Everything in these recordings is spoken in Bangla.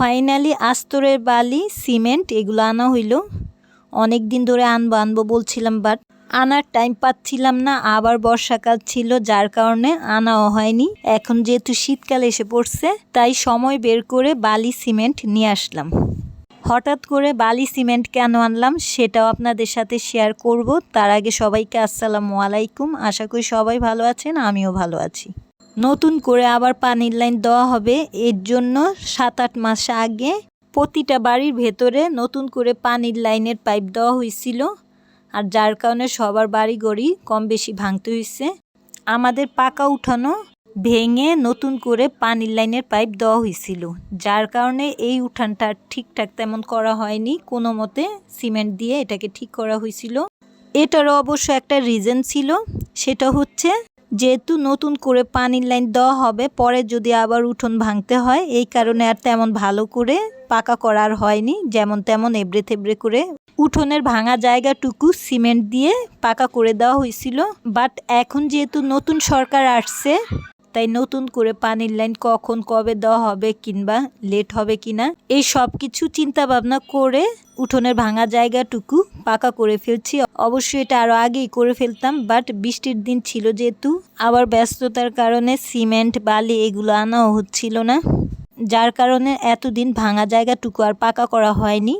ফাইনালি আস্তরের বালি, সিমেন্ট, এগুলো আনা হইল। অনেক দিন ধরে আনব আনব বলছিলাম বাট আনার টাইম পাচ্ছিলাম না। আবার বর্ষাকাল ছিল, যার কারণে আনাও হয়নি। এখন যেহেতু শীতকাল এসে পড়ছে, তাই সময় বের করে বালি, সিমেন্ট নিয়ে আসলাম। হঠাৎ করে বালি, সিমেন্ট কেন আনলাম, সেটাও আপনাদের সাথে শেয়ার করব। তার আগে সবাইকে আসসালামু আলাইকুম। আশা করি সবাই ভালো আছেন, আমিও ভালো আছি। নতুন করে আবার পানির লাইন দেওয়া হবে। এর জন্য সাত আট মাস আগে প্রতিটা বাড়ির ভেতরে নতুন করে পানির লাইনের পাইপ দেওয়া হয়েছিল। আর যার কারণে সবার বাড়ি গড়ি কম বেশি ভাঙতে হয়েছে। আমাদের পাকা উঠানো ভেঙে নতুন করে পানির লাইনের পাইপ দেওয়া হয়েছিল। যার কারণে এই উঠানটা ঠিকঠাক তেমন করা হয়নি। কোনো মতে সিমেন্ট দিয়ে এটাকে ঠিক করা হয়েছিল। এটারও অবশ্য একটা রিজন ছিল। সেটা হচ্ছে যেহেতু নতুন করে পানির লাইন দেওয়া হবে, পরে যদি আবার উঠোন ভাঙতে হয়, এই কারণে আর তেমন ভালো করে পাকা করার হয়নি, যেমন তেমন এবড়ে থেবড়ে করে উঠোনের ভাঙা জায়গাটুকু সিমেন্ট দিয়ে পাকা করে দেওয়া হয়েছিল। বাট এখন যেহেতু নতুন সরকার আসছে তাই নতুন করে পানির লাইন কখন কবে দেওয়া হবে কিংবা লেট হবে কিনা, এই সব কিছু চিন্তা ভাবনা করে উঠোনের ভাঙা জায়গাটুকু পাকা করে ফেলছি। অবশ্যই এটা আরও আগেই করে ফেলতাম বাট বৃষ্টির দিন ছিল যেহেতু, আবার ব্যস্ততার কারণে সিমেন্ট, বালি এগুলো আনাও হচ্ছিল না। যার কারণে এতদিন ভাঙা জায়গাটুকু আর পাকা করা হয়নি।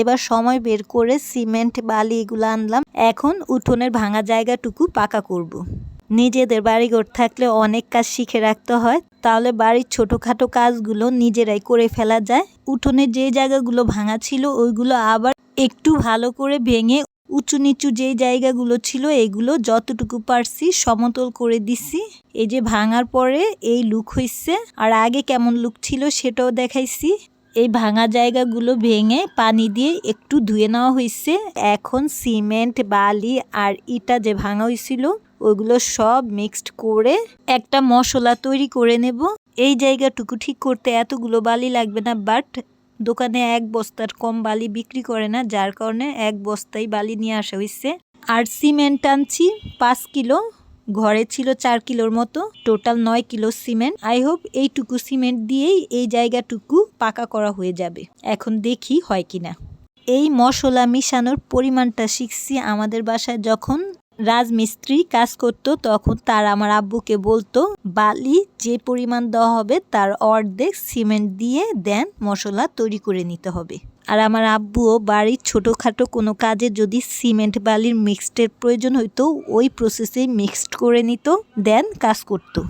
এবার সময় বের করে সিমেন্ট, বালি এগুলো আনলাম। এখন উঠোনের ভাঙা জায়গাটুকু পাকা করব। নিজেদের বাড়ি বাড়িঘর থাকলে অনেক কাজ শিখে রাখতে হয়, তাহলে বাড়ির ছোটোখাটো কাজগুলো নিজেরাই করে ফেলা যায়। উঠোনে যে জায়গাগুলো ভাঙা ছিল, ওইগুলো আবার একটু ভালো করে ভেঙে উঁচু নিচু যেই জায়গাগুলো ছিল, এগুলো যতটুকু পারছি সমতল করে দিছি। এই যে ভাঙার পরে এই লুক হইছে, আর আগে কেমন লুক ছিল সেটাও দেখাইছি। এই ভাঙা জায়গাগুলো ভেঙে পানি দিয়ে একটু ধুয়ে নেওয়া হয়েছে এখন সিমেন্ট, বালি আর ইটা যে ভাঙা হয়েছিল ওইগুলো সব মিক্সড করে একটা মশলা তৈরি করে নেব। এই জায়গাটুকু ঠিক করতে এতগুলো বালি লাগবে না বাট দোকানে এক বস্তার কম বালি বিক্রি করে না, যার কারণে এক বস্তাই বালি নিয়ে আসা হয়েছে আর সিমেন্ট আনছি, পাঁচ কিলো, ঘরে ছিল চার কিলোর মতো টোটাল নয় কিলো সিমেন্ট। আই হোপ এইটুকু সিমেন্ট দিয়েই এই জায়গাটুকু পাকা করা হয়ে যাবে। এখন দেখি হয় কিনা। এই মশলা মিশানোর পরিমাণটা শিখছি আমাদের বাসায় যখন রাজমিস্ত্রি কাজ করত, তখন তার আমার আব্বুকে বলতো, বালি যে পরিমাণ দেওয়া হবে তার অর্ধেক সিমেন্ট দিয়ে দেন, মশলা তৈরি করে নিতে হবে। আর আমার আব্বুও বাড়ির ছোটোখাটো কোনো কাজে যদি সিমেন্ট বালির মিক্সডের প্রয়োজন হইতো, ওই প্রসেসে মিক্সড করে নিত, দেন কাজ করতো।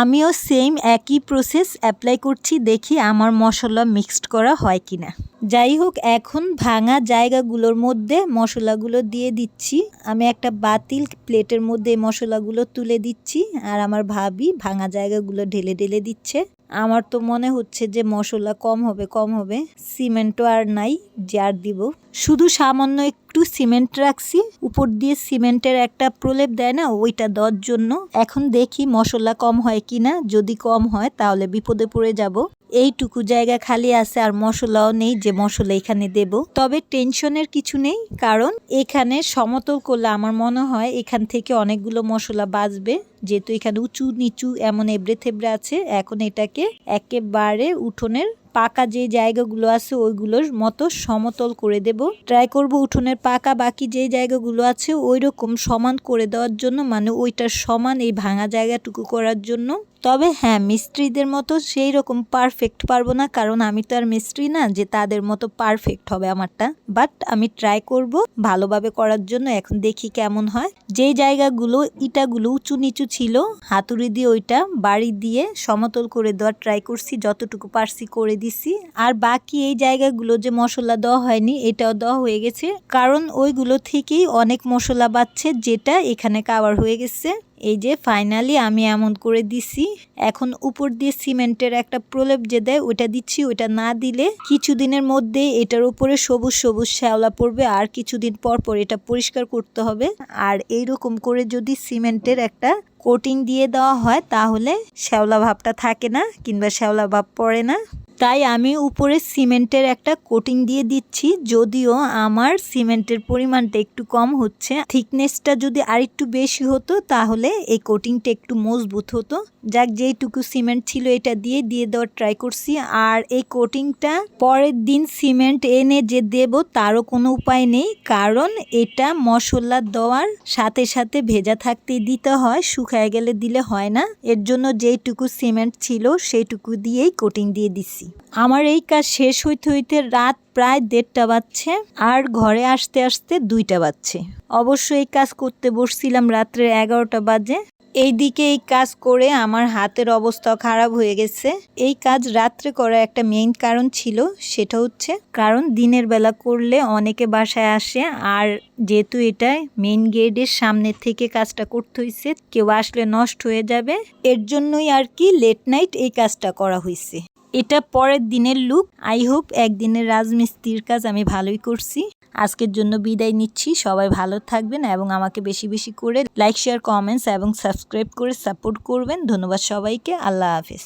আমিও সেম একই প্রসেস অ্যাপ্লাই করছি, দেখি আমার মশলা মিক্সড করা হয় কি না যাই হোক, এখন ভাঙা জায়গাগুলোর মধ্যে মশলাগুলো দিয়ে দিচ্ছি। আমি একটা বাতিল প্লেটের মধ্যে মশলাগুলো তুলে দিচ্ছি, আর আমার ভাবি ভাঙা জায়গাগুলো ঢেলে ঢেলে দিচ্ছে। আমার তো মনে হচ্ছে যে মশলা কম হবে কম হবে। সিমেন্টও আর নাই জার দিব। শুধু সামান্য একটু সিমেন্ট রাখছি। উপর দিয়ে সিমেন্টের একটা প্রলেপ দেয় না, ওইটা দেওয়ার জন্য। এখন দেখি মশলা কম হয় কি না যদি কম হয়, তাহলে বিপদে পড়ে যাব। এইটুকু জায়গা খালি আছে আর মশলাও নেই যে মশলা এখানে দেব। তবে টেনশনের কিছু নেই, কারণ এখানে সমতল করলে আমার মনে হয় এখান থেকে অনেকগুলো মশলা বাঁচবে। যেহেতু এখানে উঁচু নিচু এমন এবড়ে থেবড়ে আছে, এখন এটাকে একেবারে উঠোনের পাকা যে জায়গাগুলো আছে ওইগুলোর মতো সমতল করে দেব। ট্রাই করব উঠোনের পাকা বাকি যে জায়গাগুলো আছে ওই রকম সমান করে দেওয়ার জন্য মানে ওইটার সমান এই ভাঙা জায়গাটুকু করার জন্য। তবে হ্যাঁ মিস্ত্রিদের মতো সেই রকম পারফেক্ট পারব না, কারণ আমি তো আর মিস্ত্রি না যে তাদের মতো পারফেক্ট হবে আমারটা। বাট আমি ট্রাই করব ভালোভাবে করার জন্য, এখন দেখি কেমন হয়। যেই জায়গাগুলো, ইটাগুলো উঁচু নিচু ছিল, হাতুড়ি দিয়ে ওইটা বাড়ি দিয়ে সমতল করে দেওয়ার ট্রাই করছি, যতটুকু পারছি করে দিছি। আর বাকি এই জায়গাগুলো যে মশলা দেওয়া হয়নি, এটাও দেওয়া হয়ে গেছে। কারণ ওইগুলো থেকেই অনেক মশলা বাচ্ছে যেটা এখানে কাভার হয়ে গেছে। এই যে ফাইনালি আমি এমন করে দিছি, এখন উপর দিয়ে সিমেন্টের একটা প্রলেপ যে দেয় ওটা দিচ্ছি ওটা না দিলে কিছুদিনের মধ্যে এটার উপরে সবুজ সবুজ শ্যাওলা পড়বে, আর কিছুদিন পর পর এটা পরিষ্কার করতে হবে। আর এইরকম করে যদি সিমেন্টের একটা কোটিং দিয়ে দেওয়া হয়, তাহলে শ্যাওলা ভাবটা থাকে না, কিংবা শ্যাওলা ভাব পড়ে না। তাই আমি উপরে সিমেন্টের একটা কোটিং দিয়ে দিচ্ছি, যদিও আমার সিমেন্টের পরিমাণটা একটু কম হচ্ছে। থিকনেসটা যদি আরেকটু বেশি হতো, তাহলে এই কোটিংটা একটু মজবুত হতো। যাক, যেইটুকু সিমেন্ট ছিল এটা দিয়ে দিয়ে দেওয়ার ট্রাই করছি। আর এই কোটিংটা পরের দিন সিমেন্ট এনে যে দেব, তারও কোনো উপায় নেই, কারণ এটা মশলা দেওয়ার সাথে সাথে ভেজা থাকতে দিতে হয়, শুকায় গেলে দিলে হয় না। এর জন্য যেইটুকু সিমেন্ট ছিল, সেইটুকু দিয়েই কোটিং দিয়ে দিছি আমার এই কাজ শেষ হইতে হইতে রাত প্রায় দেড়টা বাজছে আর ঘরে আসতে আসতে দুইটা বাজছে। অবশ্য এই কাজ করতে বসছিলাম রাত্রে এগারোটা বাজে। এইদিকে এই কাজ করে আমার হাতের অবস্থা খারাপ হয়ে গেছে। এই কাজ রাত্রে করার একটা মেইন কারণ ছিল, সেটা হচ্ছে কারণ দিনের বেলা করলে অনেকে বাসায় আসে আর যেহেতু এটা মেইন গেটের সামনে থেকে কাজটা করতে হয়েছে কেউ আসলে নষ্ট হয়ে যাবে। এর জন্যই আর কি লেট নাইট এই কাজটা করা হয়েছে এটা পরের দিনের লুক আই হোপ একদিনের রাজমিস্ত্রির কাজ আমি ভালোই করছি। আজকের জন্য বিদায় নিচ্ছি। সবাই ভালো থাকবেন এবং আমাকে বেশি বেশি করে লাইক শেয়ার কমেন্টস এবং সাবস্ক্রাইব করে সাপোর্ট করবেন। ধন্যবাদ সবাইকে। আল্লাহ হাফিজ।